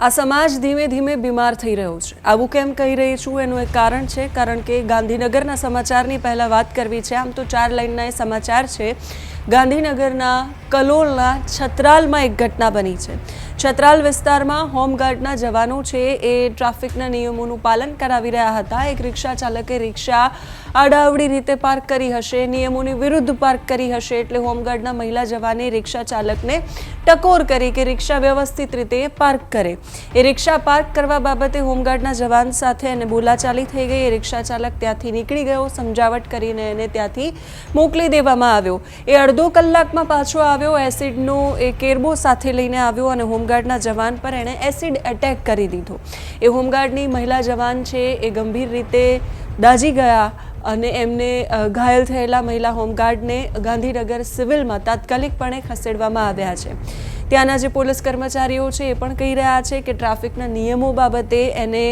આ સમાજ ધીમે ધીમે બીમાર થઈ રહ્યો છે. આવું કેમ કહી રહી છું? એનું એક કારણ છે, કારણ કે ગાંધીનગરના સમાચારની પહેલાં વાત કરવી છે. આમ તો ચાર લાઇનના એ સમાચાર છે. ગાંધીનગરના કલોલના છત્રાલમાં એક ઘટના બની છે. છત્રાલ વિસ્તારમાં હોમગાર્ડના જવાનો છે એ ટ્રાફિકના નિયમોનું પાલન કરાવી રહ્યા હતા. એક રિક્ષા ચાલકે રિક્ષા આડાવડી રીતે પાર્ક કરી હશે, નિયમોની વિરુદ્ધ પાર્ક કરી હશે, એટલે હોમગાર્ડના મહિલા જવાને રિક્ષા ચાલકને ટકોર કરી કે રિક્ષા વ્યવસ્થિત રીતે પાર્ક કરે. એ રિક્ષા પાર્ક કરવા બાબતે હોમગાર્ડના જવાન સાથે એને બોલાચાલી થઈ ગઈ. એ રિક્ષા ચાલક ત્યાંથી નીકળી ગયો, સમજાવટ કરીને એને ત્યાંથી મોકલી દેવામાં આવ્યો. એ અડધો કલાકમાં પાછો આવ્યો, એસિડનો એ કેરબો સાથે લઈને આવ્યો અને હોમગાર્ડના જવાન પર એણે એસિડ એટેક કરી દીધો. એ હોમગાર્ડની મહિલા જવાન છે, એ ગંભીર રીતે દાઝી ગયા અને એમને ઘાયલ થયેલા મહિલા હોમગાર્ડને ગાંધીનગર સિવિલમાં તાત્કાલિકપણે ખસેડવામાં આવ્યા છે. ત્યાંના જે પોલીસ કર્મચારીઓ છે એ પણ કહી રહ્યા છે કે ટ્રાફિકના નિયમો બાબતે એને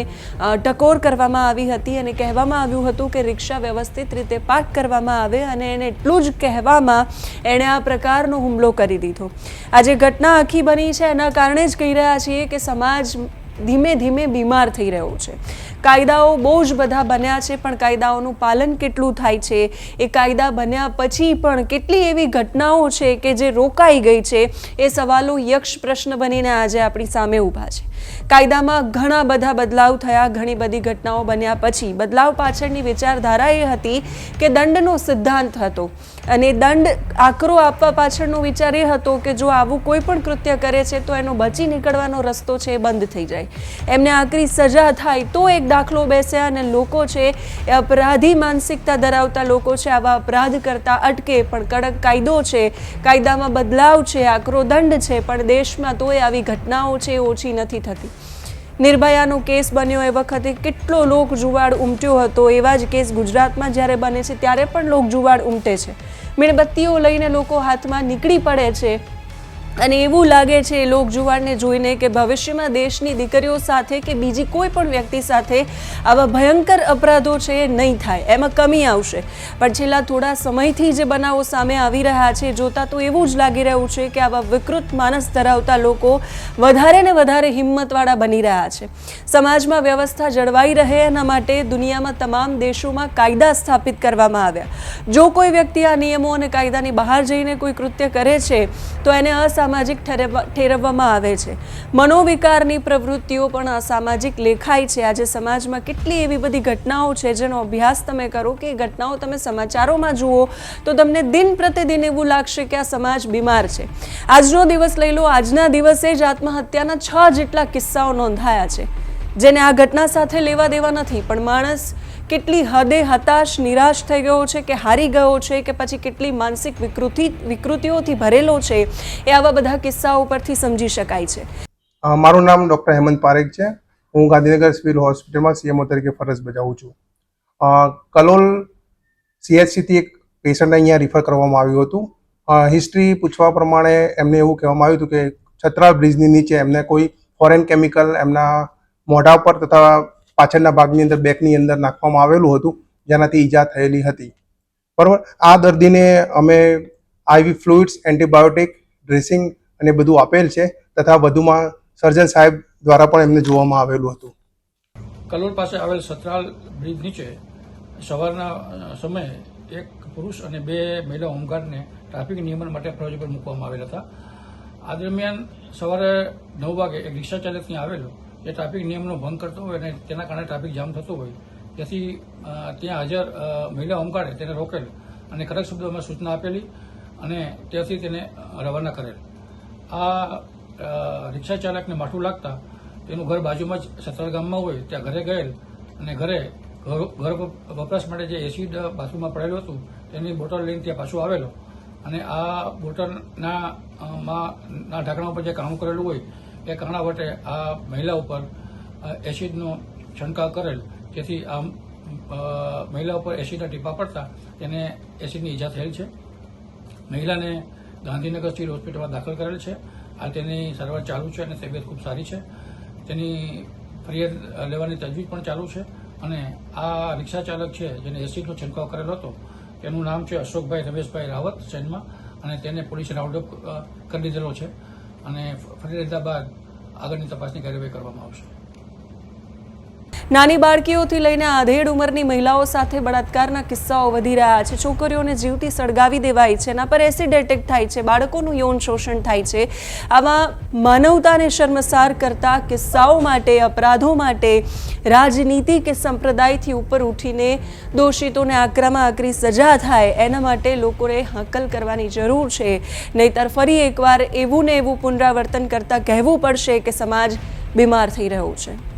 ટકોર કરવામાં આવી હતી અને કહેવામાં આવ્યું હતું કે રિક્ષા વ્યવસ્થિત રીતે પાર્ક કરવામાં આવે અને એને એટલું જ કહેવામાં એણે આ પ્રકારનો હુમલો કરી દીધો. આ જે ઘટના આખી બની છે એના કારણે જ કહી રહ્યા છીએ કે સમાજ ધીમે ધીમે બીમાર થઈ રહ્યો છે. કાયદાઓ બહુ જ બધા બન્યા છે, પણ કાયદાઓનું પાલન કેટલું થાય છે? એ કાયદા બન્યા પછી પણ કેટલી એવી ઘટનાઓ છે કે જે રોકાઈ ગઈ છે? એ સવાલો યક્ષ પ્રશ્ન બનીને આજે આપણી સામે ઊભા છે. કાયદામાં ઘણા બધા બદલાવ થયા. ઘણી બધી ઘટનાઓ બન્યા પછી બદલાવ પાછળની વિચારધારા એ હતી કે દંડનો સિદ્ધાંત હતો. અને દંડ આકરો આપવા પાછળનો વિચાર એ હતો કે જો આવું કોઈ પણ કૃત્ય કરે છે તો એનો બચી નીકળવાનો રસ્તો છે એ બંધ થઈ જાય. એમને આકરી સજા થાય તો એક દાખલો બેસે અને લોકો છે એ અપરાધી માનસિકતા ધરાવતા લોકો છે આવા અપરાધ કરતા અટકે. પણ કડક કાયદો છે, કાયદામાં બદલાવ છે, આકરો દંડ છે, પણ દેશમાં તોય આવી ઘટનાઓ છે એ ઓછી નથી થતી. નિર્ભયાનો કેસ બન્યો એ વખતે કેટલો લોક જુવાડ ઉમટ્યો હતો એવા જ કેસ ગુજરાતમાં જ્યારે બને છે, ત્યારે પણ લોક જુવાડ ઉમટે છે. મીણબત્તીઓ લઈને લોકો હાથમાં નીકળી પડે છે. અને એવું લાગે છે એ લોક જોઈને કે ભવિષ્યમાં દેશની દીકરીઓ સાથે કે બીજી કોઈ પણ વ્યક્તિ સાથે આવા ભયંકર અપરાધો છે એ નહીં થાય. એમાં કમી આવશે. પણ છેલ્લા થોડા સમયથી જે બનાવો સામે આવી રહ્યા છે, જોતાં તો એવું જ લાગી રહ્યું છે કે આવા વિકૃત માનસ ધરાવતા લોકો વધારે ને વધારે હિંમતવાળા બની રહ્યા છે. સમાજમાં વ્યવસ્થા જળવાઈ રહે એના માટે દુનિયામાં તમામ દેશોમાં કાયદા સ્થાપિત કરવામાં આવ્યા. જો કોઈ વ્યક્તિ આ નિયમો અને કાયદાની બહાર જઈને કોઈ કૃત્ય કરે છે, તો એને અસામાજિક ઠેરવવા ઠેરવવામાં આવે છે. મનોવિકારની પ્રવૃત્તિઓ પણ અસામાજિક લેખાય છે. આજે સમાજમાં કેટલી એવી બધી ઘટનાઓ છે જેનો અભ્યાસ તમે કરો કે એ ઘટનાઓ તમે સમાચારોમાં જુઓ તો તમને દિન પ્રતિદિન એવું લાગશે કે આ સમાજ બીમાર છે. આજનો દિવસ લઈ લો, આજના દિવસે જ આત્મહત્યાના છ જેટલા કિસ્સાઓ નોંધાયા છે. જેને આ ઘટના સાથે લેવા દેવા નથી, પણ માણસ કેટલી હદે હતાશ, નિરાશ થઈ ગયો છે કે હારી ગયો છે કે પછી કેટલી માનસિક વિકૃતિ, વિકૃતિઓથી ભરેલો છે, એ આવા બધા કિસ્સાઓ પરથી સમજી શકાય છે. મારું નામ ડૉક્ટર હેમંત પારેખ છે. હું ગાંધીનગર સિવિલ હોસ્પિટલમાં સીએમઓ તરીકે ફરજ બજાવું છું. કલોલ સીએચસીથી એક પેશન્ટને અહીંયા રિફર કરવામાં આવ્યું હતું. હિસ્ટ્રી પૂછવા પ્રમાણે એમને એવું કહેવામાં આવ્યું હતું કે છત્રાલ બ્રિજની નીચે એમને કોઈ ફોરેન કેમિકલ એમના મોઢા પર તથા પાછળના ભાગની અંદર બેકની અંદર નાખવામાં આવેલું હતું, જેનાથી ઈજા થયેલી હતી. બરાબર? આ દર્દીને અમે આઈવી ફ્લુઇડ્સ, એન્ટીબાયોટિક, ડ્રેસિંગ અને બધું આપેલ છે, તથા વધુમાં સર્જન સાહેબ દ્વારા પણ એમને જોવામાં આવેલું હતું. કલોલ પાસે આવેલ સતરાલ બ્રિજ નીચે સવારના સમયે એક પુરુષ અને બે મહિલા હોમગાર્ડને ટ્રાફિક નિયમન માટે ફરજ ઉપર મૂકવામાં આવેલા હતા. આ દરમિયાન સવારે નવ વાગે એક રિક્ષા ચાલક ત્યાં આવેલો જે ટ્રાફિક નિયમનો ભંગ કરતો હોય અને તેના કારણે ટ્રાફિક જામ થતો હોય. તેથી ત્યાં હાજર મહિલા હોમગાર્ડે તેને રોકેલ અને કડક શબ્દોમાં સૂચના આપેલી અને ત્યાંથી તેને રવાના કરેલ. આ રિક્ષા ચાલકને માઠું લાગતા તેનું ઘર બાજુમાં જ સતરાલ ગામમાં હોય, ત્યાં ઘરે ગયેલ અને ઘરે ઘર વપરાશ માટે જે એસિડ બાથરૂમમાં પડેલું હતું, તેની બોટલ લઈને ત્યાં પાછું આવેલો. અને આ બોટલના ના ઢાંકણા ઉપર જે કાણું કરેલું હોય એ હણાવટે વટે આ મહિલા ઉપર એસિડનો છંટકાવ કરેલ, જેથી આ મહિલા ઉપર એસિડના ટીપા પડતા તેને એસિડની ઈજા થયેલ છે. મહિલાને ગાંધીનગર સિવિલ હોસ્પિટલમાં દાખલ કરેલ છે. હાલ તેની સારવાર ચાલુ છે અને તબિયત ખૂબ સારી છે. તેની ફરિયાદ લેવાની તજવીજ પણ ચાલુ છે અને આ રિક્ષા ચાલક છે જેને એસિડનો છંટકાવ કરેલો હતો, તેનું નામ છે અશોકભાઈ રમેશભાઈ રાવત સૈનમાં અને તેને પોલીસે રાઉન્ડઅપ કરી દીધેલો છે. અને ફરી લીધા બાદ આગળની તપાસની કાર્યવાહી કરવામાં આવશે. નાની બાળકીઓથી લઈને આધેડ ઉંમરની મહિલાઓ સાથે બળાત્કારના કિસ્સાઓ વધી રહ્યા છે. છોકરીઓને જીવતી સળગાવી દેવાય છે. એના પર એસિડ એટેક થાય છે. બાળકોનું યૌન શોષણ થાય છે. આમાં માનવતાને શર્મસાર કરતા કિસ્સાઓ માટે, અપરાધો માટે, રાજનીતિ કે સંપ્રદાયથી ઉપર ઉઠીને દોષિતોને આકરામાં આકરી સજા થાય, એના માટે લોકોને હાંકલ કરવાની જરૂર છે. નહીતર ફરી એકવાર એવું ને એવું પુનરાવર્તન કરતાં કહેવું પડશે કે સમાજ બીમાર થઈ રહ્યો છે.